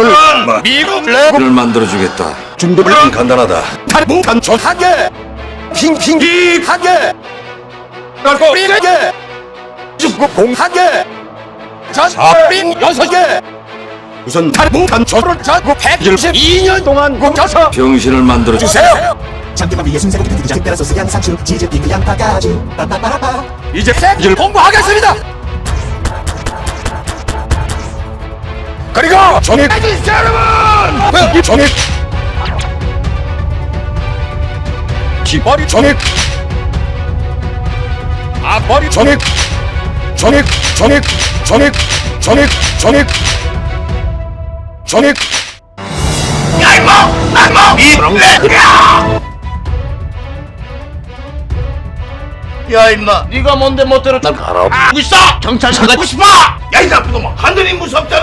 오늘 미국 를 만들어주겠다. 중도를 간단하다. 탈북한 족하게. 핑핑이하게. 꼬리게. 죽고 공하게. 자사빈 여섯 개 우선 탈북한 족을 잡고 162년 동안 굶겨서 병신을 만들어 주세요. 장대만 위에 비트장 특별한 소스 양상추 치즈 핑크 양파까지. 빠빠빠라빠. 이제 색을 공부하겠습니다 그리고 종이 여러분! 종이 뒷머리 종이 앞머리 종이 종이 종이 종이 종이 종이 종이 야! 임마 네가 뭔데 멋대로 난 가라 있어! 경찰서 가고 싶어! 야이 나쁜 놈아. 하늘이 무섭다느냐